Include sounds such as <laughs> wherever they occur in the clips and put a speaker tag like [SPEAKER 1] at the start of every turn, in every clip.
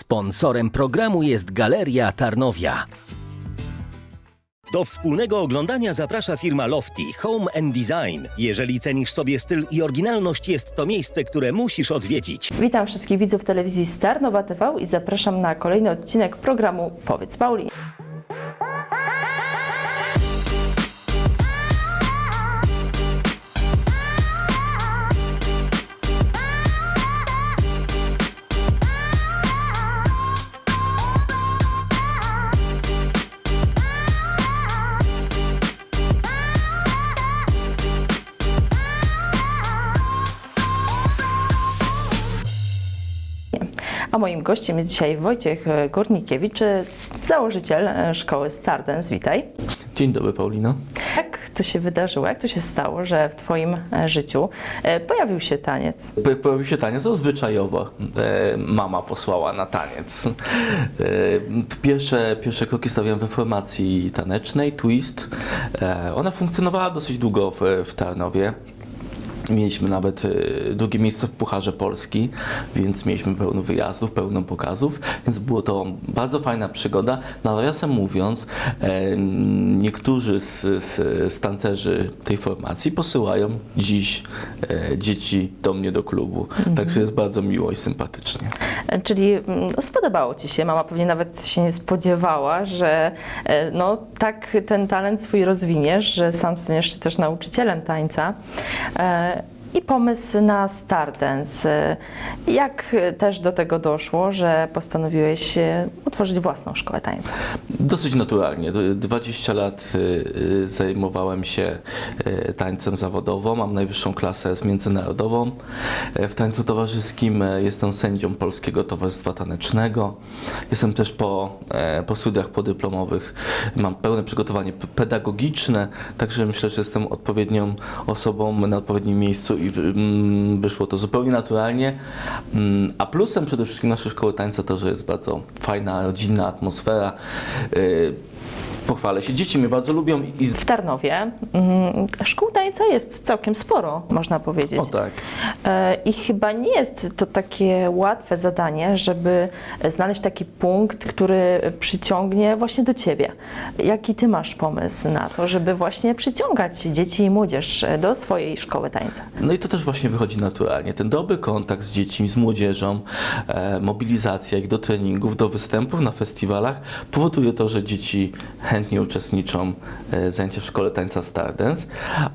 [SPEAKER 1] Sponsorem programu jest Galeria Tarnowia. Do wspólnego oglądania zaprasza firma Lofty Home and Design. Jeżeli cenisz sobie styl i oryginalność, jest to miejsce, które musisz odwiedzić.
[SPEAKER 2] Witam wszystkich widzów telewizji Star Nowa TV i zapraszam na kolejny odcinek programu Powiedz Pauli. Moim gościem jest dzisiaj Wojciech Górnikiewicz, założyciel e, szkoły Stardance. Witaj.
[SPEAKER 3] Dzień dobry, Paulino.
[SPEAKER 2] Jak to się wydarzyło, jak to się stało, że w Twoim e, życiu e, pojawił się taniec?
[SPEAKER 3] Jak pojawił się taniec, to zwyczajowo e, mama posłała na taniec. E, pierwsze, pierwsze kroki stawiałem we formacji tanecznej, twist. E, ona funkcjonowała dosyć długo w, w Tarnowie. Mieliśmy nawet e, drugie miejsce w Pucharze Polski, więc mieliśmy pełno wyjazdów, pełno pokazów, więc było to bardzo fajna przygoda. Nawiasem mówiąc, e, niektórzy z, z, z tancerzy tej formacji posyłają dziś e, dzieci do mnie do klubu. Także jest bardzo miło i sympatycznie.
[SPEAKER 2] Czyli mm, no, spodobało Ci się, mama pewnie nawet się nie spodziewała, że no, tak ten talent swój rozwiniesz, że sam staniesz się też nauczycielem tańca. E, I pomysł na Stardance. E, Jak też do tego doszło, że postanowiłeś e, utworzyć własną szkołę tańca?
[SPEAKER 3] Dosyć naturalnie. D- 20 lat y, y, zajmowałem się tańcem zawodowo. Mam najwyższą klasę z międzynarodową. E, W tańcu towarzyskim e, jestem sędzią Polskiego Towarzystwa Tanecznego. Jestem też po, e, po studiach podyplomowych. Mam pełne przygotowanie pedagogiczne, także myślę, że jestem odpowiednią osobą na odpowiednim miejscu i mm, wyszło to zupełnie naturalnie. Mm, A plusem przede wszystkim naszej szkoły tańca to, że jest bardzo fajna, rodzinna atmosfera. Pochwalę się, dzieci mnie bardzo lubią i.
[SPEAKER 2] W Tarnowie mm, szkół tańca jest całkiem sporo, można powiedzieć.
[SPEAKER 3] O tak.
[SPEAKER 2] E, I chyba nie jest to takie łatwe zadanie, żeby znaleźć taki punkt, który przyciągnie właśnie do ciebie. Jaki ty masz pomysł na to, żeby właśnie przyciągać dzieci i młodzież do swojej szkoły tańca?
[SPEAKER 3] No i to też właśnie wychodzi naturalnie. Ten dobry kontakt z dziećmi, z młodzieżą, e, mobilizacja ich do treningów, do występów na festiwalach powoduje to, że dzieci chętnie uczestniczą e, w zajęciach w szkole tańca Stardance,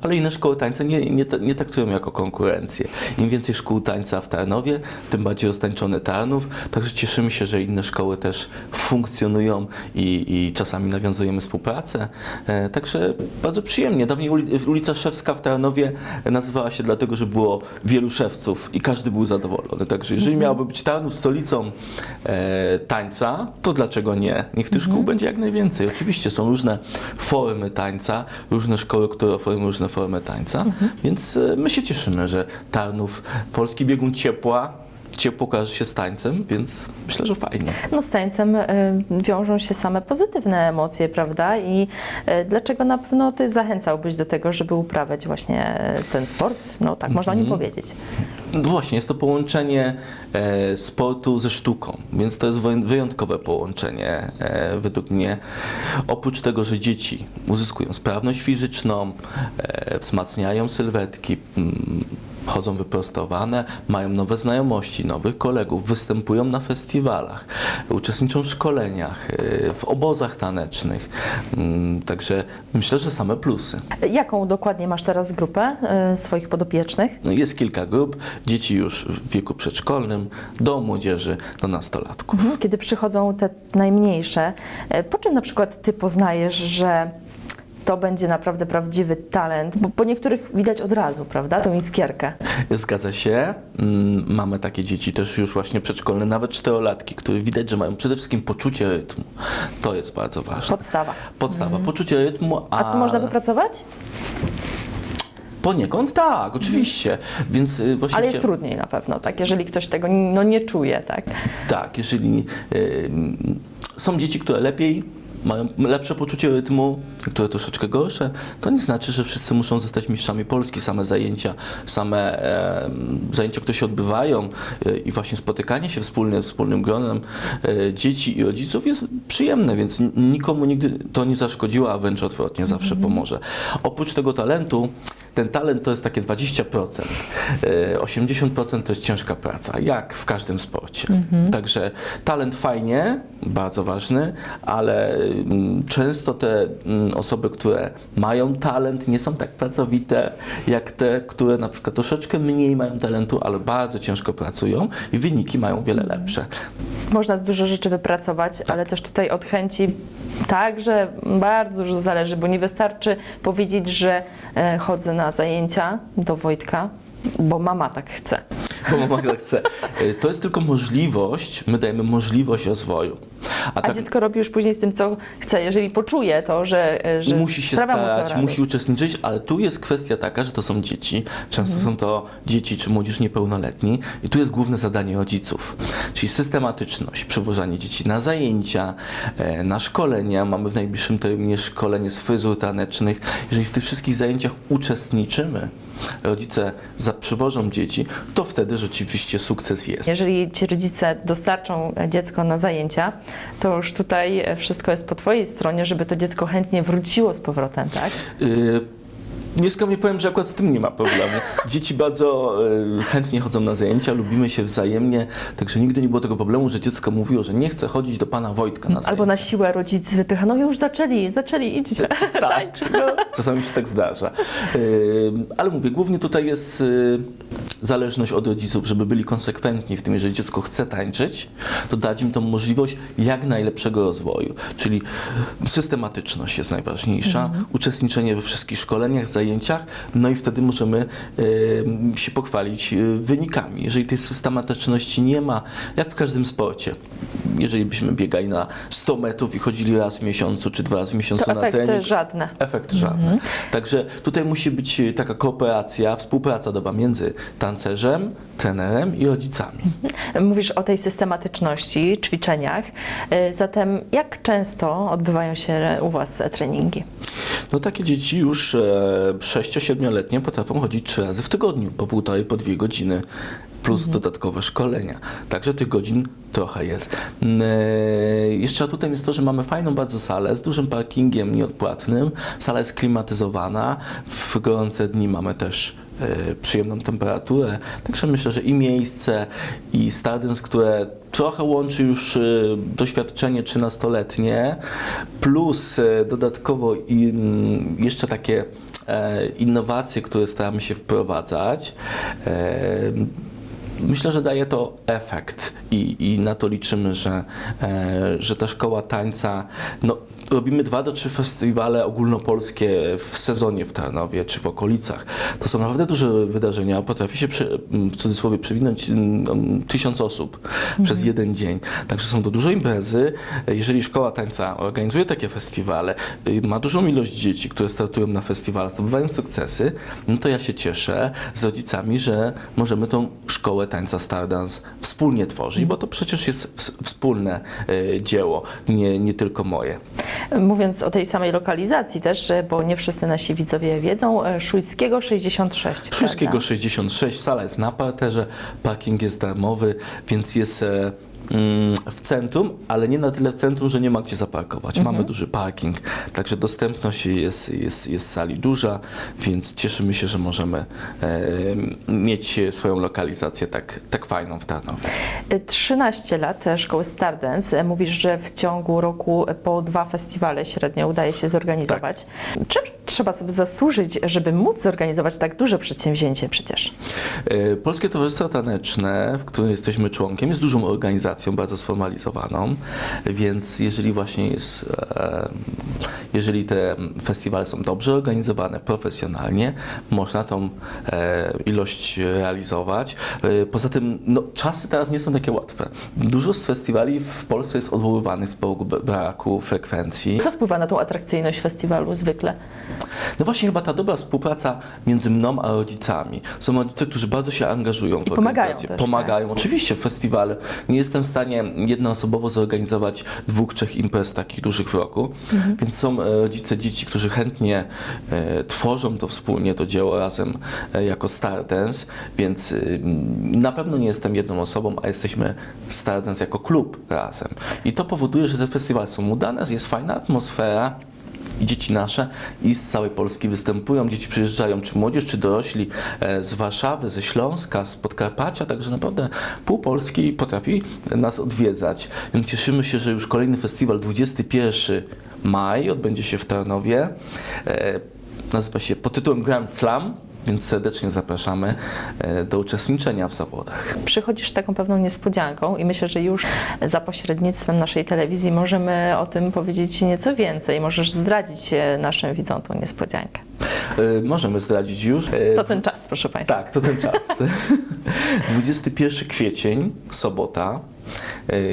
[SPEAKER 3] ale inne szkoły tańca nie, nie, nie traktują jako konkurencję. Im więcej szkół tańca w Tarnowie, tym bardziej roztańczony Tarnów, także cieszymy się, że inne szkoły też funkcjonują i, i czasami nawiązujemy współpracę. E, także bardzo przyjemnie. Dawniej uli- ulica Szewska w Tarnowie nazywała się dlatego, że było wielu szewców i każdy był zadowolony. Także jeżeli miałoby być Tarnów stolicą e, tańca, to dlaczego nie? Niech tych szkół będzie jak najwięcej. Oczywiście są różne formy tańca, różne szkoły, które oferują różne formy tańca, więc e, my się cieszymy, że Tarnów, polski biegun ciepła, ciepło kojarzy się z tańcem, więc myślę, że fajnie.
[SPEAKER 2] No z tańcem y, wiążą się same pozytywne emocje, prawda? I y, dlaczego na pewno ty zachęcałbyś do tego, żeby uprawiać właśnie ten sport? No tak można nie powiedzieć.
[SPEAKER 3] No właśnie, jest to połączenie e, sportu ze sztuką, więc to jest wyjątkowe połączenie e, według mnie. Oprócz tego, że dzieci uzyskują sprawność fizyczną, e, wzmacniają sylwetki, mm, chodzą wyprostowane, mają nowe znajomości, nowych kolegów, występują na festiwalach, uczestniczą w szkoleniach, e, w obozach tanecznych. Mm, Także myślę, że same plusy.
[SPEAKER 2] Jaką dokładnie masz teraz grupę y, swoich podopiecznych?
[SPEAKER 3] No, Jest kilka grup, dzieci już w wieku przedszkolnym, do młodzieży, do nastolatków.
[SPEAKER 2] Mhm. Kiedy przychodzą te najmniejsze, e, po czym na przykład ty poznajesz, że to będzie naprawdę prawdziwy talent? Bo po niektórych widać od razu, prawda, tą iskierkę.
[SPEAKER 3] Zgadza się. Mm, Mamy takie dzieci też już właśnie przedszkolne, nawet czterolatki, które widać, że mają przede wszystkim poczucie rytmu. To jest bardzo ważne.
[SPEAKER 2] Podstawa.
[SPEAKER 3] Podstawa, poczucie rytmu, a,
[SPEAKER 2] A to można wypracować?
[SPEAKER 3] poniekąd tak, oczywiście. Więc y, właśnie
[SPEAKER 2] Ale jest
[SPEAKER 3] chcia-
[SPEAKER 2] trudniej na pewno, tak, jeżeli ktoś tego no, nie czuje, tak.
[SPEAKER 3] Tak, jeżeli y, są dzieci, które lepiej mają lepsze poczucie rytmu, które troszeczkę gorsze, to nie znaczy, że wszyscy muszą zostać mistrzami Polski. Same zajęcia, same e, zajęcia, które się odbywają e, i właśnie spotykanie się wspólnie, wspólnym gronem e, dzieci i rodziców jest przyjemne, więc nikomu nigdy to nie zaszkodziło, a wręcz odwrotnie, zawsze pomoże. Oprócz tego talentu, ten talent to jest takie 20%. e, 80% to jest ciężka praca, jak w każdym sporcie. Także talent fajnie, bardzo ważny, ale mm, często te mm, osoby, które mają talent, nie są tak pracowite jak te, które na przykład troszeczkę mniej mają talentu, ale bardzo ciężko pracują i wyniki mają wiele lepsze.
[SPEAKER 2] Można dużo rzeczy wypracować, ale też tutaj od chęci także bardzo dużo zależy, bo nie wystarczy powiedzieć, że e, chodzę na zajęcia do Wojtka, bo mama tak chce.
[SPEAKER 3] Bo mama tak chce. <laughs> To jest tylko możliwość, my dajemy możliwość rozwoju.
[SPEAKER 2] A
[SPEAKER 3] tak-
[SPEAKER 2] dziecko robi już później z tym, co chce. Jeżeli poczuje to, że, że
[SPEAKER 3] musi się starać, musi uczestniczyć, ale tu jest kwestia taka, że to są dzieci. Często są to dzieci czy młodzież niepełnoletni i tu jest główne zadanie rodziców, czyli systematyczność, przewożenie dzieci na zajęcia, e, na szkolenia. Mamy w najbliższym terminie szkolenie z fryzur tanecznych. Jeżeli w tych wszystkich zajęciach uczestniczymy, rodzice za- przywożą dzieci, to wtedy rzeczywiście sukces jest.
[SPEAKER 2] Jeżeli ci rodzice dostarczą dziecko na zajęcia, to już tutaj wszystko jest po twojej stronie, żeby to dziecko chętnie wróciło z powrotem, tak?
[SPEAKER 3] Y, Nieskromnie powiem, że akurat z tym nie ma problemu. Dzieci bardzo y, chętnie chodzą na zajęcia, lubimy się wzajemnie, także nigdy nie było tego problemu, że dziecko mówiło, że nie chce chodzić do pana Wojtka na zajęcia.
[SPEAKER 2] Albo na siłę rodzic wypycha, no już zaczęli, zaczęli, idźcie. <laughs>
[SPEAKER 3] Tak, no, czasami się tak zdarza. Y, Ale mówię, głównie tutaj jest y, zależność od rodziców, żeby byli konsekwentni w tym, jeżeli dziecko chce tańczyć, to dać im tą możliwość jak najlepszego rozwoju. Czyli systematyczność jest najważniejsza, uczestniczenie we wszystkich szkoleniach, zajęciach, no i wtedy możemy y, się pochwalić y, wynikami. Jeżeli tej systematyczności nie ma, jak w każdym sporcie, jeżeli byśmy biegali na 100 metrów i chodzili raz w miesiącu, czy dwa razy w miesiącu
[SPEAKER 2] To
[SPEAKER 3] na
[SPEAKER 2] efekty
[SPEAKER 3] trening,
[SPEAKER 2] żadne.
[SPEAKER 3] Efekt żadny. Także tutaj musi być e, taka kooperacja, współpraca dobra między tancerzem, trenerem i rodzicami.
[SPEAKER 2] Mówisz o tej systematyczności, ćwiczeniach. E, Zatem jak często odbywają się u Was e, treningi?
[SPEAKER 3] No takie dzieci już e, 6-7-letnie potrafią chodzić trzy razy w tygodniu, po półtorej, po dwie godziny. Plus dodatkowe szkolenia. Także tych godzin trochę jest. E, Jeszcze atutem jest to, że mamy fajną bardzo salę z dużym parkingiem nieodpłatnym. Sala jest klimatyzowana. W gorące dni mamy też e, przyjemną temperaturę. Także myślę, że i miejsce, i Stardance, które trochę łączy już e, doświadczenie 13-letnie, plus e, dodatkowo i, mm, jeszcze takie e, innowacje, które staramy się wprowadzać. E, Myślę, że daje to efekt i, i na to liczymy, że, e, że ta szkoła tańca, no, robimy dwa do trzy festiwale ogólnopolskie w sezonie w Tarnowie czy w okolicach. To są naprawdę duże wydarzenia. Potrafi się w cudzysłowie przewinąć tysiąc osób przez jeden dzień. Także są to duże imprezy. Jeżeli szkoła tańca organizuje takie festiwale, y, ma dużą ilość dzieci, które startują na festiwalach, zdobywają sukcesy, no to ja się cieszę z rodzicami, że możemy tą szkołę tańca Stardance wspólnie tworzyć, bo to przecież jest ws- wspólne y, dzieło, nie, nie tylko moje.
[SPEAKER 2] Mówiąc o tej samej lokalizacji też, bo nie wszyscy nasi widzowie wiedzą, e, Szujskiego 66.
[SPEAKER 3] Wszystkiego
[SPEAKER 2] prawda?
[SPEAKER 3] 66, sala jest na parterze, parking jest darmowy, więc jest e, w centrum, ale nie na tyle w centrum, że nie ma gdzie zaparkować. Mamy duży parking, także dostępność jest, jest, jest sali duża, więc cieszymy się, że możemy e, mieć swoją lokalizację tak, tak fajną w Tarnowie.
[SPEAKER 2] E, 13 lat e, szkoły Stardance. Mówisz, że w ciągu roku po dwa festiwale średnio udaje się zorganizować. Czym trzeba sobie zasłużyć, żeby móc zorganizować tak duże przedsięwzięcie przecież?
[SPEAKER 3] E, Polskie Towarzystwo Taneczne, w którym jesteśmy członkiem, jest dużą organizacją, bardzo sformalizowaną, więc jeżeli właśnie jest, e, jeżeli te festiwale są dobrze organizowane, profesjonalnie, można tą e, ilość realizować. Poza tym, no, czasy teraz nie są takie łatwe. Dużo z festiwali w Polsce jest odwoływanych z powodu braku frekwencji.
[SPEAKER 2] Co wpływa na tą atrakcyjność festiwalu zwykle?
[SPEAKER 3] No właśnie chyba ta dobra współpraca między mną a rodzicami. Są rodzice, którzy bardzo się angażują w
[SPEAKER 2] I pomagają
[SPEAKER 3] organizację.
[SPEAKER 2] też,
[SPEAKER 3] pomagają. Oczywiście festiwal. Nie jestem w stanie jednoosobowo zorganizować dwóch, trzech imprez takich dużych w roku,
[SPEAKER 2] Mhm.
[SPEAKER 3] więc są e, rodzice dzieci, którzy chętnie e, tworzą to wspólnie, to dzieło razem e, jako Stardance, więc e, na pewno nie jestem jedną osobą, a jesteśmy Stardance jako klub razem. I to powoduje, że te festiwale są udane, jest fajna atmosfera i dzieci nasze i z całej Polski występują. Dzieci przyjeżdżają, czy młodzież, czy dorośli e, z Warszawy, ze Śląska, z Podkarpacia, także naprawdę pół Polski potrafi nas odwiedzać. Więc cieszymy się, że już kolejny festiwal 21 maj odbędzie się w Tarnowie. E, Nazywa się pod tytułem Grand Slam. Więc serdecznie zapraszamy e, do uczestniczenia w zawodach.
[SPEAKER 2] Przychodzisz z taką pewną niespodzianką i myślę, że już za pośrednictwem naszej telewizji możemy o tym powiedzieć nieco więcej. Możesz zdradzić e, naszym widzom tą niespodziankę.
[SPEAKER 3] E, Możemy zdradzić już.
[SPEAKER 2] To ten czas, proszę Państwa.
[SPEAKER 3] Tak, to ten czas. <laughs> <laughs> 21 kwiecień, sobota,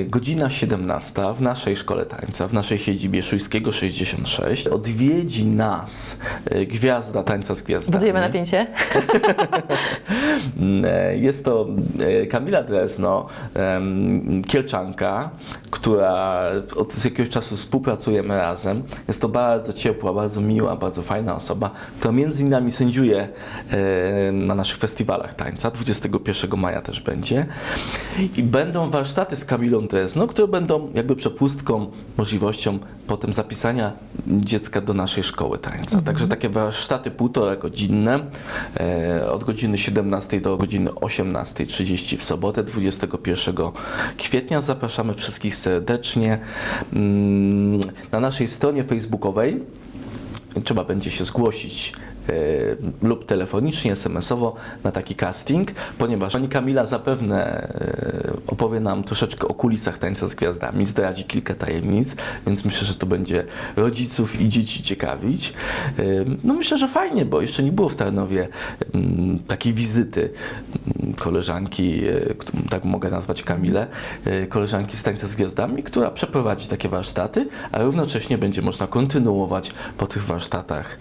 [SPEAKER 3] godzina 17 w naszej szkole tańca, w naszej siedzibie Szujskiego 66. Odwiedzi nas e, gwiazda tańca z gwiazdami.
[SPEAKER 2] Budujemy napięcie. <laughs>
[SPEAKER 3] E, Jest to e, Kamila Dresno, Kielczanka, która od jakiegoś czasu współpracujemy razem. Jest to bardzo ciepła, bardzo miła, bardzo fajna osoba, która między innymi sędziuje e, na naszych festiwalach tańca. 21 maja też będzie. I będą warsztaty z Kamilą Dresno, które będą jakby przepustką, możliwością potem zapisania dziecka do naszej szkoły tańca. Także takie warsztaty półtora godzinne, e, od godziny 17 do godziny 18.30 w sobotę 21 kwietnia. Zapraszamy wszystkich serdecznie mm, na naszej stronie facebookowej. Trzeba będzie się zgłosić lub telefonicznie, SMS-owo na taki casting, ponieważ pani Kamila zapewne e, opowie nam troszeczkę o kulisach tańca z gwiazdami, zdradzi kilka tajemnic, więc myślę, że to będzie rodziców i dzieci ciekawić. E, no myślę, że fajnie, bo jeszcze nie było w Tarnowie mm, takiej wizyty mm, koleżanki, e, tak mogę nazwać Kamilę, e, koleżanki z tańca z gwiazdami, która przeprowadzi takie warsztaty, a równocześnie będzie można kontynuować po tych warsztatach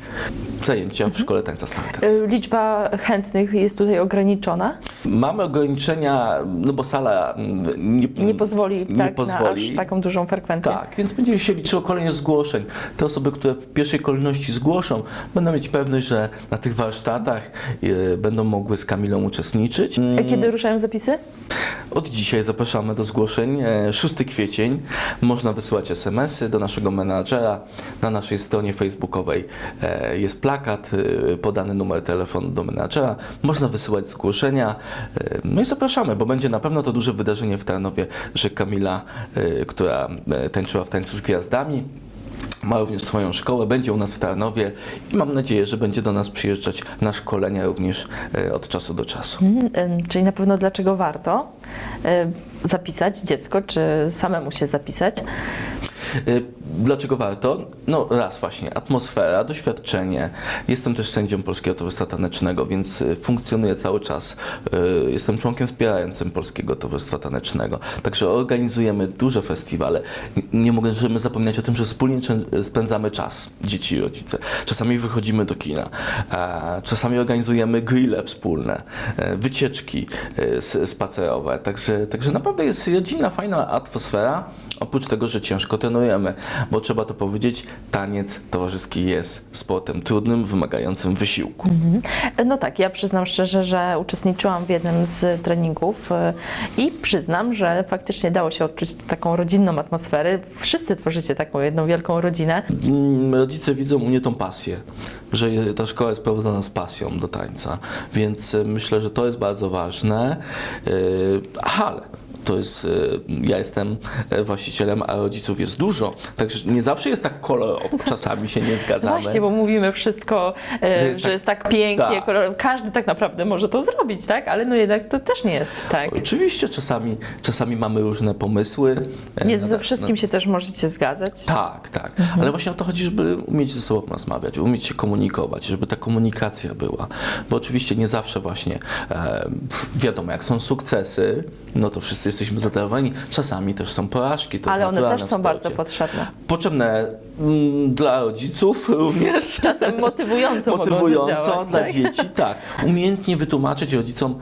[SPEAKER 3] zajęcia w szkole tańca Stardance.
[SPEAKER 2] E, Liczba chętnych jest tutaj ograniczona.
[SPEAKER 3] Mamy ograniczenia, no bo sala mm, nie,
[SPEAKER 2] Nie pozwoli,
[SPEAKER 3] nie
[SPEAKER 2] tak,
[SPEAKER 3] pozwoli.
[SPEAKER 2] na aż taką dużą frekwencję.
[SPEAKER 3] Tak, więc będzie się liczyło kolejność zgłoszeń. Te osoby, które w pierwszej kolejności zgłoszą, będą mieć pewność, że na tych warsztatach e, będą mogły z Kamilą uczestniczyć.
[SPEAKER 2] A kiedy ruszają zapisy?
[SPEAKER 3] Od dzisiaj zapraszamy do zgłoszeń. E, 6 kwiecień można wysyłać SMS-y do naszego menadżera. Na naszej stronie facebookowej e, jest plakat, e, podany numer telefonu do menadżera. Można wysyłać zgłoszenia. E, No i zapraszamy, bo będzie na pewno to duże wydarzenie w Tarnowie, że Kamila, e, która tańczyła w tańcu z gwiazdami, ma również swoją szkołę, będzie u nas w Tarnowie i mam nadzieję, że będzie do nas przyjeżdżać na szkolenia również od czasu do czasu.
[SPEAKER 2] Em, Czyli na pewno dlaczego warto zapisać dziecko, czy samemu się zapisać?
[SPEAKER 3] Dlaczego warto? No raz właśnie, atmosfera, doświadczenie. Jestem też sędzią Polskiego Towarzystwa Tanecznego, więc y, funkcjonuję cały czas. Y, Jestem członkiem wspierającym Polskiego Towarzystwa Tanecznego. Także organizujemy duże festiwale. Nie- możemy zapominać o tym, że wspólnie spędzamy czas, dzieci i rodzice. Czasami wychodzimy do kina, czasami organizujemy grille wspólne, e, wycieczki e, spacerowe. Także, także naprawdę jest rodzinna, fajna atmosfera. Oprócz tego, że ciężko trenujemy, bo trzeba to powiedzieć, taniec towarzyski jest sportem trudnym, wymagającym wysiłku.
[SPEAKER 2] E, No tak, ja przyznam szczerze, że uczestniczyłam w jednym z treningów e, i przyznam, że faktycznie dało się odczuć taką rodzinną atmosferę. Wszyscy tworzycie taką jedną wielką rodzinę.
[SPEAKER 3] Mm, Rodzice widzą u mnie tą pasję, że ta szkoła jest prowadzona z pasją do tańca, więc e, myślę, że to jest bardzo ważne. E, Ale to jest, e, ja jestem e, właścicielem, a rodziców jest dużo, także nie zawsze jest tak kolorowo, czasami się nie zgadzamy.
[SPEAKER 2] Właśnie, bo mówimy wszystko, e,
[SPEAKER 3] Że
[SPEAKER 2] że
[SPEAKER 3] jest
[SPEAKER 2] jest,
[SPEAKER 3] tak-
[SPEAKER 2] tak pięknie,
[SPEAKER 3] tak.
[SPEAKER 2] kolorowo. każdy tak naprawdę może to zrobić, tak? Ale no jednak to też nie jest tak.
[SPEAKER 3] Oczywiście czasami, czasami mamy różne pomysły.
[SPEAKER 2] Nie
[SPEAKER 3] na-
[SPEAKER 2] ze
[SPEAKER 3] na-
[SPEAKER 2] wszystkim się też możecie zgadzać.
[SPEAKER 3] Tak, tak. Ale właśnie o to chodzi, żeby umieć ze sobą rozmawiać, umieć się komunikować, żeby ta komunikacja była. Bo oczywiście nie zawsze właśnie, e, wiadomo, jak są sukcesy, no to wszyscy jesteśmy zadowoleni. Czasami też są porażki, to
[SPEAKER 2] Ale one też są
[SPEAKER 3] sporcie.
[SPEAKER 2] bardzo potrzebne.
[SPEAKER 3] Potrzebne mm, dla rodziców <laughs> również.
[SPEAKER 2] Czasem motywująco
[SPEAKER 3] Motywująco dla
[SPEAKER 2] tak?
[SPEAKER 3] dzieci, tak. Umiejętnie wytłumaczyć rodzicom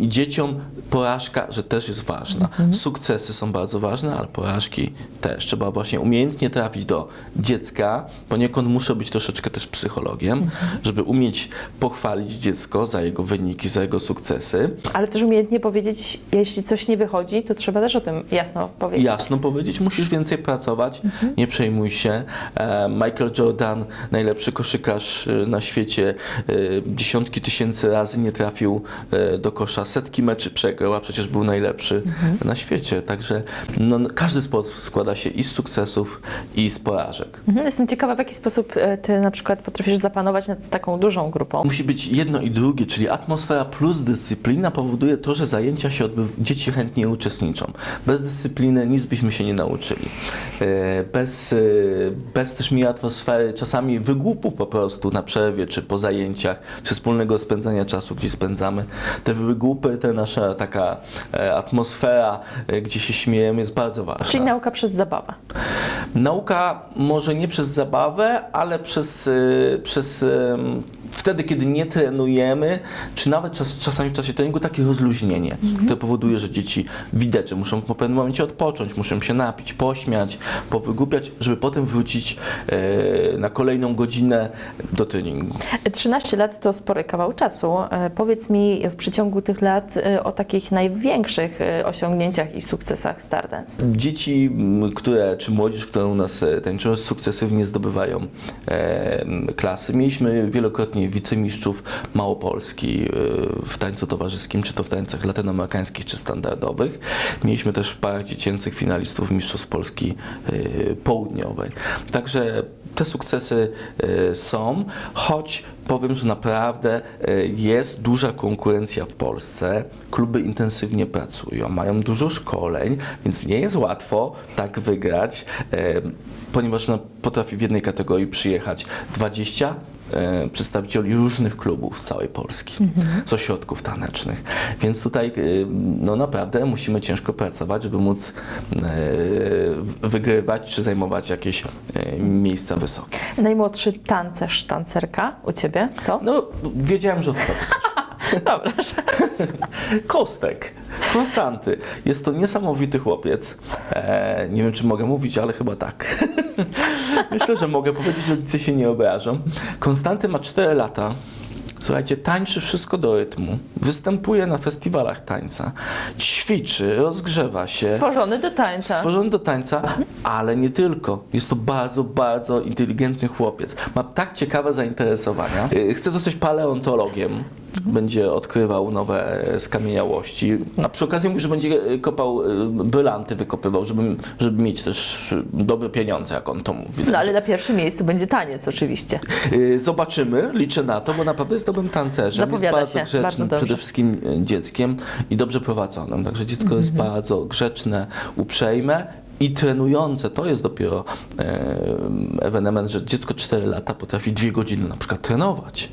[SPEAKER 3] i dzieciom porażka, że też jest ważna.
[SPEAKER 2] Mhm.
[SPEAKER 3] Sukcesy są bardzo ważne, ale porażki też. Trzeba właśnie umiejętnie trafić do dziecka. Poniekąd muszę być troszeczkę też psychologiem,
[SPEAKER 2] Mhm.
[SPEAKER 3] żeby umieć pochwalić dziecko za jego wyniki, za jego sukcesy.
[SPEAKER 2] Ale też umiejętnie powiedzieć, jeśli coś nie wychodzi, to trzeba też o tym jasno powiedzieć.
[SPEAKER 3] jasno powiedzieć, musisz więcej pracować, nie przejmuj się. E, Michael Jordan, najlepszy koszykarz e, na świecie, e, dziesiątki tysięcy razy nie trafił e, do kosza, setki meczy przegrał, a przecież był najlepszy na świecie. Także no, każdy sport składa się i z sukcesów, i z porażek.
[SPEAKER 2] Mhm. Jestem ciekawa, w jaki sposób e, ty na przykład potrafisz zapanować nad taką dużą grupą.
[SPEAKER 3] Musi być jedno i drugie, czyli atmosfera plus dyscyplina powoduje to, że zajęcia się odbyw... dzieci chętnie uczestniczą. Bez dyscypliny nic byśmy się nie nauczyli. E, Bez, e, bez też miłej atmosfery, czasami wygłupów po prostu na przerwie, czy po zajęciach, czy wspólnego spędzania czasu, gdzie spędzamy. Te wygłupy, ta nasza taka e, atmosfera, e, gdzie się śmiejemy, jest bardzo ważna.
[SPEAKER 2] Czyli nauka przez zabawę.
[SPEAKER 3] Nauka może nie przez zabawę, ale przez, y, przez wtedy, kiedy nie trenujemy, czy nawet czas, czasami w czasie treningu, takie rozluźnienie, które powoduje, że dzieci widać, że muszą w pewnym momencie odpocząć, muszą się napić, pośmiać, powygłupiać, żeby potem wrócić e, na kolejną godzinę do treningu.
[SPEAKER 2] 13 lat to spory kawał czasu. E, Powiedz mi w przeciągu tych lat e, o takich największych e, osiągnięciach i sukcesach Stardance.
[SPEAKER 3] Dzieci, które, czy młodzież, które u nas tańczą, sukcesywnie zdobywają e, klasy. Mieliśmy wielokrotnie wicemistrzów Małopolski e, w tańcu towarzyskim, czy to w tańcach latynoamerykańskich, czy standardowych. Mieliśmy też w parach dziecięcych finalistów Mistrzostw Polski e, Południowej. Także te sukcesy e, są, choć powiem, że naprawdę jest duża konkurencja w Polsce. Kluby intensywnie pracują, mają dużo szkoleń, więc nie jest łatwo tak wygrać, ponieważ no, potrafi w jednej kategorii przyjechać 20 e, przedstawicieli różnych klubów z całej Polski, z ośrodków tanecznych. Więc tutaj e, no naprawdę musimy ciężko pracować, żeby móc e, wygrywać czy zajmować jakieś e, miejsca wysokie.
[SPEAKER 2] Najmłodszy tancerz, tancerka u ciebie to?
[SPEAKER 3] No, wiedziałem, że tego <laughs>
[SPEAKER 2] Dobra.
[SPEAKER 3] Kostek, Konstanty. Jest to niesamowity chłopiec. E, nie wiem, czy mogę mówić, ale chyba tak. <laughs> Myślę, że mogę powiedzieć, że rodzice się nie obrażą. Konstanty ma 4 lata. Słuchajcie, tańczy wszystko do rytmu, występuje na festiwalach tańca, ćwiczy, rozgrzewa się.
[SPEAKER 2] Stworzony do tańca.
[SPEAKER 3] Stworzony do tańca, ale nie tylko. Jest to bardzo, bardzo inteligentny chłopiec. Ma tak ciekawe zainteresowania. Y, Chce zostać paleontologiem. Będzie odkrywał nowe e, skamieniałości. A przy okazji mówi, że będzie e, kopał, e, brylanty wykopywał, żeby, żeby mieć też dobre pieniądze, jak on to mówi.
[SPEAKER 2] No ale na pierwszym miejscu będzie taniec oczywiście.
[SPEAKER 3] Zobaczymy, liczę na to, bo naprawdę jest dobrym tancerzem.
[SPEAKER 2] Zapowiada
[SPEAKER 3] jest bardzo
[SPEAKER 2] się,
[SPEAKER 3] grzecznym,
[SPEAKER 2] bardzo
[SPEAKER 3] przede wszystkim dzieckiem i dobrze prowadzonym. Także dziecko jest
[SPEAKER 2] Mhm.
[SPEAKER 3] bardzo grzeczne, uprzejme. I trenujące, to jest dopiero e, ewenement, że dziecko 4 lata potrafi 2 godziny na przykład trenować.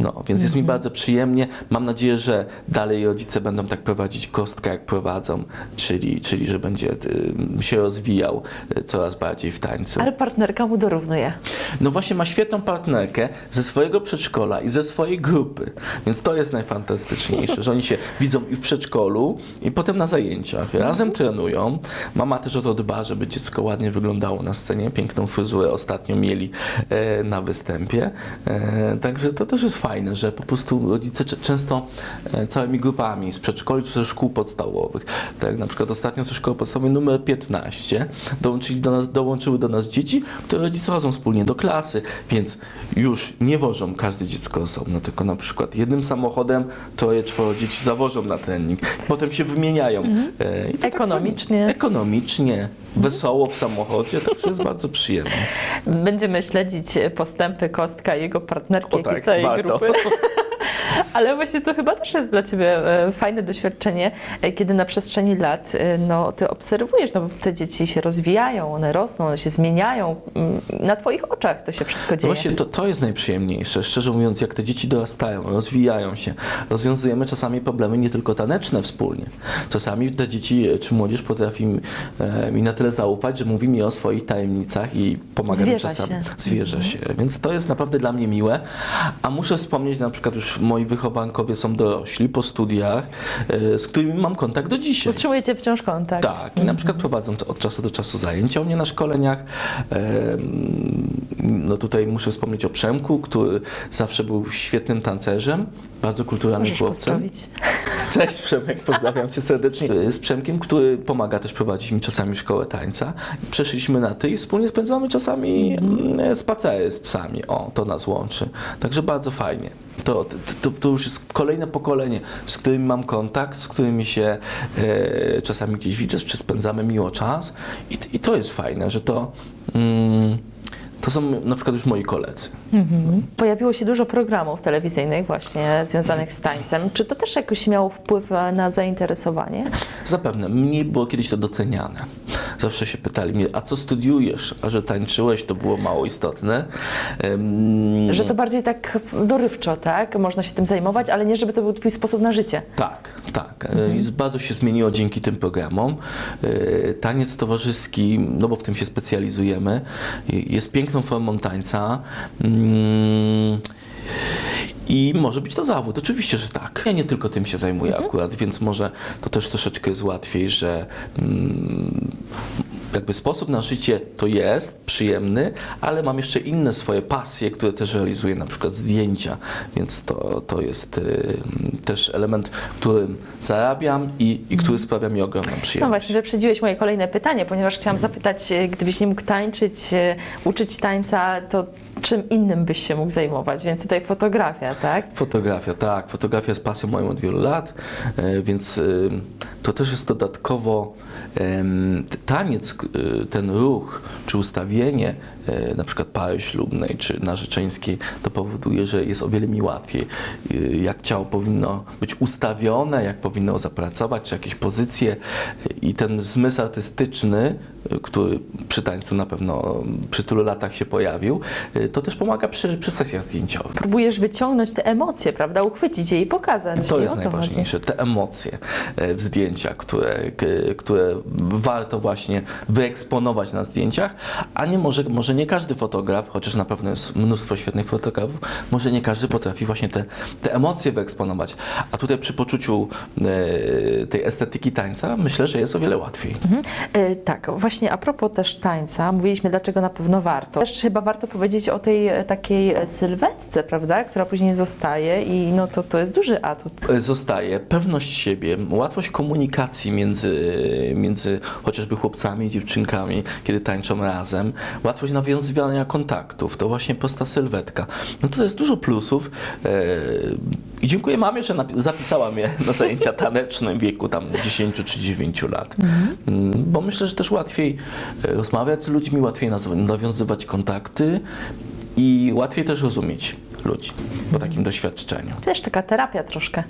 [SPEAKER 3] No, więc jest mi
[SPEAKER 2] Mhm.
[SPEAKER 3] bardzo przyjemnie. Mam nadzieję, że dalej rodzice będą tak prowadzić kostkę, jak prowadzą, czyli, czyli że będzie y, się rozwijał y, coraz bardziej w tańcu.
[SPEAKER 2] Ale partnerka mu dorównuje.
[SPEAKER 3] No właśnie ma świetną partnerkę ze swojego przedszkola i ze swojej grupy, więc to jest najfantastyczniejsze, że oni się widzą i w przedszkolu i potem na zajęciach, razem trenują. Mama też o to dba, żeby dziecko ładnie wyglądało na scenie, piękną fryzurę ostatnio mieli e, na występie, e, także to też jest fajne, że po prostu rodzice często e, całymi grupami z przedszkoli czy ze szkół podstawowych, tak na przykład ostatnio ze szkoły podstawowej numer 15 dołączyli do nas, dołączyły do nas dzieci, które rodzice chodzą wspólnie do klasy, więc już nie wożą każde dziecko osobno, tylko na przykład jednym samochodem troje, czworo dzieci zawożą na trening, potem się wymieniają. E, i tak
[SPEAKER 2] Ekonomicznie.
[SPEAKER 3] fajnie. ekonomicznie, wesoło w samochodzie, także jest bardzo przyjemne.
[SPEAKER 2] Będziemy śledzić postępy Kostka i jego partnerki,
[SPEAKER 3] O
[SPEAKER 2] jak i
[SPEAKER 3] tak,
[SPEAKER 2] całej
[SPEAKER 3] warto.
[SPEAKER 2] grupy. <laughs> Ale właśnie to chyba też jest dla Ciebie e, fajne doświadczenie, e, kiedy na przestrzeni lat e, no, Ty obserwujesz, no bo te dzieci się rozwijają, one rosną, one się zmieniają. mm, Na Twoich oczach to się wszystko
[SPEAKER 3] No
[SPEAKER 2] dzieje.
[SPEAKER 3] Właśnie to, to jest najprzyjemniejsze. Szczerze mówiąc, jak te dzieci dorastają, rozwijają się, rozwiązujemy czasami problemy nie tylko taneczne wspólnie. Czasami te dzieci czy młodzież potrafi mi- na tyle zaufać, że mówi mi o swoich tajemnicach i pomaga mi czasami.
[SPEAKER 2] się. Mhm.
[SPEAKER 3] Zwierza się. Więc to jest naprawdę dla mnie miłe. A muszę wspomnieć, na przykład już moi wychowankowie są dorośli po studiach, e, z którymi mam kontakt do dzisiaj.
[SPEAKER 2] Utrzymujecie wciąż kontakt.
[SPEAKER 3] Tak, i na przykład prowadzą od czasu do czasu zajęcia u mnie na szkoleniach. No tutaj muszę wspomnieć o Przemku, który zawsze był świetnym tancerzem, bardzo kulturalnym
[SPEAKER 2] Możesz
[SPEAKER 3] chłopcem. <laughs> Cześć Przemek, pozdrawiam cię serdecznie. Z Przemkiem, który pomaga też prowadzić mi czasami szkołę tańca. Przeszliśmy na ty i wspólnie spędzamy czasami mm, spacery z psami. O, to nas łączy. Także bardzo fajnie. To, to, to już jest kolejne pokolenie, z którymi mam kontakt, z którymi się e, czasami gdzieś widzę, czy spędzamy miło czas. I, I to jest fajne, że to, mm, to są na przykład już moi koledzy.
[SPEAKER 2] Pojawiło się dużo programów telewizyjnych właśnie związanych z tańcem. Czy to też jakoś miało wpływ na zainteresowanie?
[SPEAKER 3] Zapewne. Mniej było kiedyś to doceniane. Zawsze się pytali mnie, a co studiujesz? A że tańczyłeś, to było mało istotne. Em,
[SPEAKER 2] Że to bardziej tak dorywczo, tak? Można się tym zajmować, ale nie żeby to był Twój sposób na życie.
[SPEAKER 3] Tak, tak. E, I bardzo się zmieniło dzięki tym programom. E, Taniec towarzyski, no bo w tym się specjalizujemy, jest piękną formą tańca. Mm, I może być to zawód, oczywiście, że tak. Ja nie tylko tym się zajmuję akurat, więc może to też troszeczkę jest łatwiej, że mm, jakby sposób na życie to jest przyjemny, ale mam jeszcze inne swoje pasje, które też realizuję, na przykład zdjęcia, więc to, to jest y, też element, którym zarabiam i, i który sprawia mi ogromną
[SPEAKER 2] No
[SPEAKER 3] przyjemność.
[SPEAKER 2] właśnie, wyprzedziłeś moje kolejne pytanie, ponieważ chciałam zapytać, e, gdybyś nie mógł tańczyć, e, uczyć tańca, to czym innym byś się mógł zajmować? Więc tutaj fotografia, tak?
[SPEAKER 3] Fotografia, tak. Fotografia jest pasją moją od wielu lat, e, więc e, to też jest dodatkowo em, taniec, ten ruch czy ustawienie na przykład pary ślubnej czy narzeczeńskiej, to powoduje, że jest o wiele mi łatwiej. E, Jak ciało powinno być ustawione, jak powinno zapracować, czy jakieś pozycje e, i ten zmysł artystyczny, e, który przy tańcu na pewno przy tylu latach się pojawił, e, to też pomaga przy, przy sesjach zdjęciowych.
[SPEAKER 2] Próbujesz wyciągnąć te emocje, prawda? Uchwycić je i pokazać.
[SPEAKER 3] To
[SPEAKER 2] nie?
[SPEAKER 3] jest
[SPEAKER 2] O chodzi.
[SPEAKER 3] najważniejsze, te emocje e, w zdjęciach, które, które warto właśnie wyeksponować na zdjęciach, a nie może, może nie każdy fotograf, chociaż na pewno jest mnóstwo świetnych fotografów, może nie każdy potrafi właśnie te, te emocje wyeksponować. A tutaj przy poczuciu e, tej estetyki tańca myślę, że jest o wiele łatwiej.
[SPEAKER 2] Mhm. E, Tak, właśnie a propos też tańca, mówiliśmy dlaczego na pewno warto. Też chyba warto powiedzieć o tej e, takiej e, sylwetce, prawda, która później zostaje i no to, to jest duży atut.
[SPEAKER 3] E, zostaje pewność siebie, łatwość komunikacji między, między chociażby chłopcami i dziewczynkami, kiedy tańczą razem, łatwość nawiązywania kontaktów, to właśnie prosta sylwetka. No to jest dużo plusów. E, i dziękuję mamie, że zapisała mnie <laughs> na zajęcia taneczne w wieku tam 10 czy 9 lat, Mm, bo myślę, że też łatwiej e, rozmawiać z ludźmi, łatwiej nawiązywać kontakty i łatwiej też rozumieć ludzi po takim doświadczeniu.
[SPEAKER 2] Też taka terapia troszkę.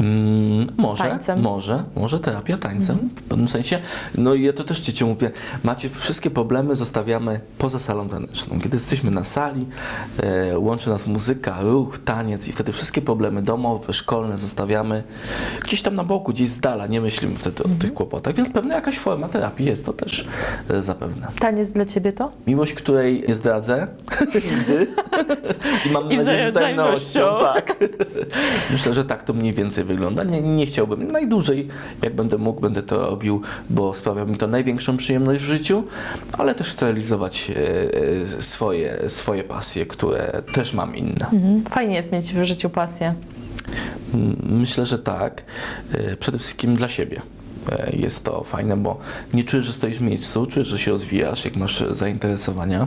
[SPEAKER 3] Mm, może,
[SPEAKER 2] Tańcem.
[SPEAKER 3] może, może terapia tańcem w pewnym sensie. No i ja to też dzieciom mówię, macie wszystkie problemy zostawiamy poza salą taneczną. Kiedy jesteśmy na sali, e, łączy nas muzyka, ruch, taniec i wtedy wszystkie problemy domowe, szkolne zostawiamy gdzieś tam na boku, gdzieś z dala, nie myślimy wtedy o tych kłopotach, więc pewna jakaś forma terapii jest to też e, zapewne.
[SPEAKER 2] Taniec dla Ciebie to?
[SPEAKER 3] Miłość, której nie zdradzę <laughs> nigdy <laughs> i mam
[SPEAKER 2] I
[SPEAKER 3] nadzieję, że
[SPEAKER 2] wzajemnością.
[SPEAKER 3] tak. <laughs> Myślę, że tak to mniej więcej wygląda. Nie, nie chciałbym. Najdłużej, jak będę mógł, będę to robił, bo sprawia mi to największą przyjemność w życiu, ale też chcę realizować e, e, swoje, swoje pasje, które też mam inne.
[SPEAKER 2] Mhm. Fajnie jest mieć w życiu pasję.
[SPEAKER 3] Myślę, że tak. E, Przede wszystkim dla siebie. Jest to fajne, bo nie czujesz, że stoisz w miejscu, czujesz, że się rozwijasz, jak masz zainteresowania.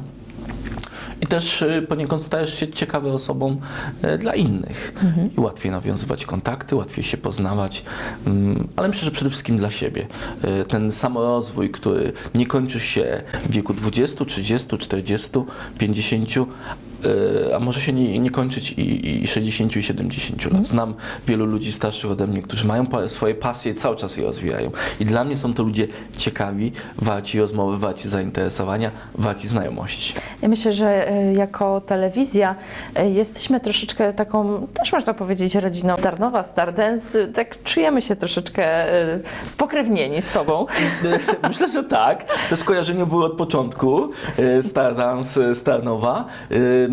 [SPEAKER 3] I też e, poniekąd stajesz się ciekawą osobą e, dla innych. I łatwiej nawiązywać kontakty, łatwiej się poznawać, Mm, ale myślę, że przede wszystkim dla siebie. E, Ten samorozwój, który nie kończy się w wieku 20, 30, 40, 50, e, a może się nie, nie kończyć i, i 60 i 70 lat. Znam wielu ludzi starszych ode mnie, którzy mają swoje pasje i cały czas je rozwijają. I dla mnie są to ludzie ciekawi, warci rozmowy, warci zainteresowania, warci znajomości.
[SPEAKER 2] Ja myślę, że e, jako telewizja e, jesteśmy troszeczkę taką, też można powiedzieć, rodziną Starnowa, Stardance. Tak czujemy się troszeczkę spokrewnieni z Tobą. <laughs>
[SPEAKER 3] Myślę, że tak. Te skojarzenia były od początku. Stardance, Starnowa.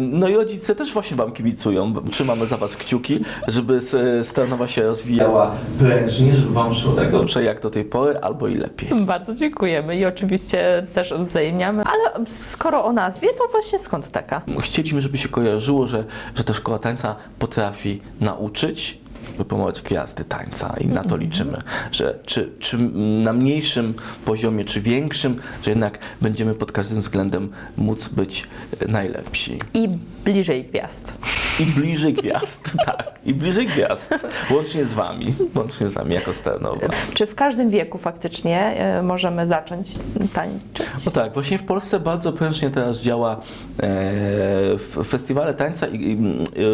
[SPEAKER 3] No i rodzice też właśnie Wam kibicują. Trzymamy za Was kciuki, żeby s- Starnowa się rozwijała prężnie, żeby Wam szło tak dobrze jak do tej pory, albo i lepiej.
[SPEAKER 2] Bardzo dziękujemy i oczywiście też odwzajemniamy. Ale skoro o nazwie, to właśnie skąd taka?
[SPEAKER 3] Chcieliśmy, żeby się kojarzyło, że, że ta szkoła tańca potrafi nauczyć, wypromować gwiazdy tańca i na to liczymy, że czy, czy na mniejszym poziomie, czy większym, że jednak będziemy pod każdym względem móc być najlepsi.
[SPEAKER 2] I bliżej gwiazd.
[SPEAKER 3] I bliżej gwiazd, <laughs> tak, i bliżej gwiazd, łącznie z Wami, łącznie z Wami jako Starnowa.
[SPEAKER 2] Czy w każdym wieku faktycznie e, możemy zacząć tańczyć?
[SPEAKER 3] No tak, właśnie w Polsce bardzo prężnie teraz działa e, festiwale tańca i, i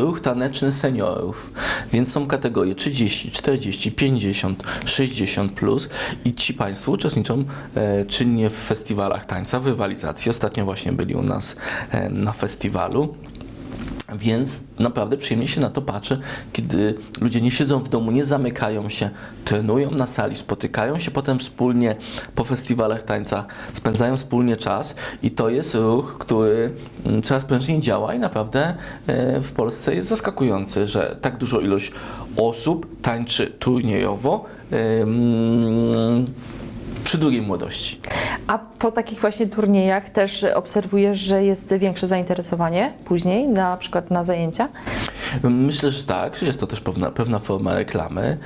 [SPEAKER 3] ruch taneczny seniorów. Więc są kategorie 30, 40, 50, 60 plus i ci Państwo uczestniczą e, czynnie w festiwalach tańca, w rywalizacji. Ostatnio właśnie byli u nas e, na festiwalu. Więc naprawdę przyjemnie się na to patrzy, kiedy ludzie nie siedzą w domu, nie zamykają się, trenują na sali, spotykają się potem wspólnie po festiwalach tańca, spędzają wspólnie czas i to jest ruch, który mm, coraz prężniej działa i naprawdę e, w Polsce jest zaskakujący, że tak dużo ilość osób tańczy turniejowo przy drugiej młodości.
[SPEAKER 2] A po takich właśnie turniejach też obserwujesz, że jest większe zainteresowanie później, na przykład na zajęcia?
[SPEAKER 3] Myślę, że tak, że jest to też pewna, pewna forma reklamy.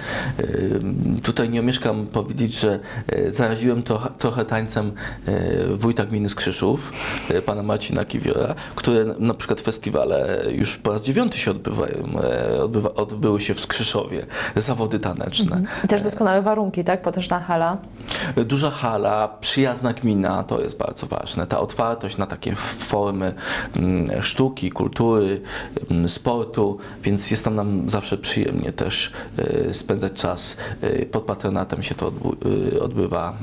[SPEAKER 3] Tutaj nie omieszkam powiedzieć, że e, zaraziłem to, trochę tańcem e, wójta gminy Skrzyszów, e, pana Marcina Kiwiora, które na przykład festiwale już po raz dziewiąty się odbywają, odbywa, odbyły się w Skrzyszowie, zawody taneczne.
[SPEAKER 2] I też doskonałe warunki, tak? Potężna hala.
[SPEAKER 3] Duża hala, przyjazna gmina, to jest bardzo ważne. Ta otwartość na takie formy mm, sztuki, kultury, mm, więc jest tam nam zawsze przyjemnie też e, spędzać czas. E, Pod patronatem się to e, odbywa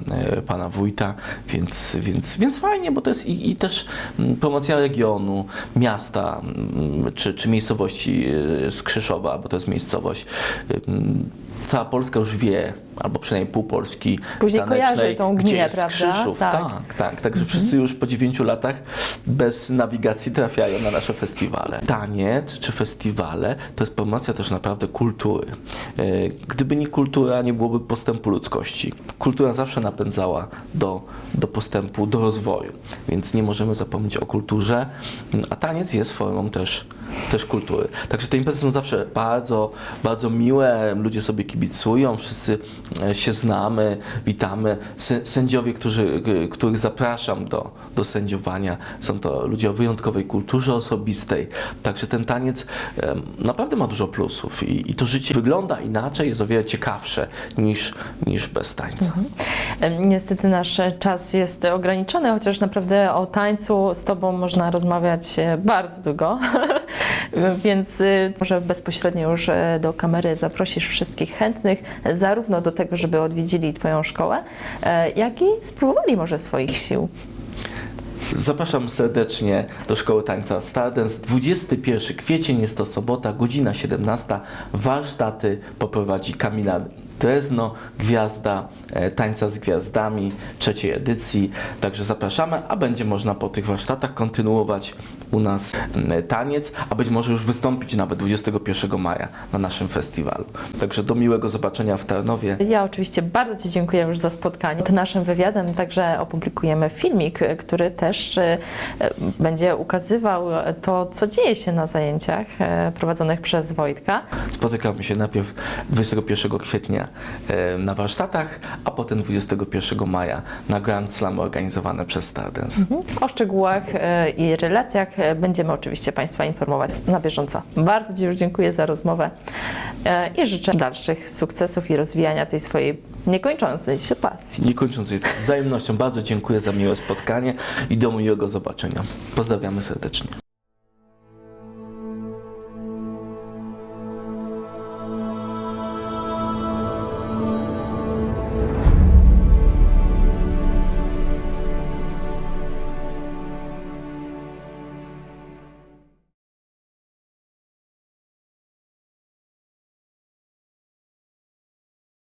[SPEAKER 3] pana wójta, więc, więc, więc fajnie, bo to jest i, i też mm, promocja regionu, miasta mm, czy, czy miejscowości e, Skrzyszowa, bo to jest miejscowość. Cała Polska już wie, albo przynajmniej pół Polski
[SPEAKER 2] Później
[SPEAKER 3] tanecznej,
[SPEAKER 2] tą
[SPEAKER 3] gdzie
[SPEAKER 2] gminę,
[SPEAKER 3] jest
[SPEAKER 2] prawda? Tak.
[SPEAKER 3] Tak, tak. Także wszyscy już po 9 latach bez nawigacji trafiają na nasze festiwale. Taniec czy festiwale to jest promocja też naprawdę kultury. E, Gdyby nie kultura, nie byłoby postępu ludzkości. Kultura zawsze napędzała do, do postępu, do rozwoju, więc nie możemy zapomnieć o kulturze, a taniec jest formą też, też kultury. Także te imprezy są zawsze bardzo, bardzo miłe, ludzie sobie kibicują, wszyscy e, się znamy, witamy. Sę- Sędziowie, którzy, których zapraszam do, do sędziowania, są to ludzie o wyjątkowej kulturze osobistej. Także ten taniec naprawdę ma dużo plusów i, i to życie wygląda inaczej, jest o wiele ciekawsze niż, niż bez tańca.
[SPEAKER 2] Em, Niestety nasz czas jest ograniczony, chociaż naprawdę o tańcu z Tobą można rozmawiać e, bardzo długo, <laughs> więc y, może bezpośrednio już do kamery zaprosisz wszystkich chętnych, zarówno do tego, żeby odwiedzili Twoją szkołę, e, jak i spróbowali może swoich sił.
[SPEAKER 3] Zapraszam serdecznie do Szkoły Tańca Stardance. 21 kwiecień, jest to sobota, godzina 17. Warsztaty poprowadzi Kamila Drezno, gwiazda e, Tańca z Gwiazdami trzeciej edycji. Także zapraszamy, a będzie można po tych warsztatach kontynuować u nas m, taniec, a być może już wystąpić nawet 21 maja na naszym festiwalu. Także do miłego zobaczenia w Tarnowie.
[SPEAKER 2] Ja oczywiście bardzo Ci dziękuję już za spotkanie. Pod naszym wywiadem także opublikujemy filmik, który też e, e, będzie ukazywał to, co dzieje się na zajęciach e, prowadzonych przez Wojtka.
[SPEAKER 3] Spotykamy się najpierw 21 kwietnia na warsztatach, a potem 21 maja na Grand Slam organizowane przez Stardance.
[SPEAKER 2] O szczegółach i relacjach będziemy oczywiście Państwa informować na bieżąco. Bardzo Ci już dziękuję za rozmowę e, i życzę dalszych sukcesów i rozwijania tej swojej niekończącej się pasji.
[SPEAKER 3] Nie kończąc jej z wzajemnością, bardzo dziękuję za miłe spotkanie i do miłego zobaczenia. Pozdrawiamy serdecznie.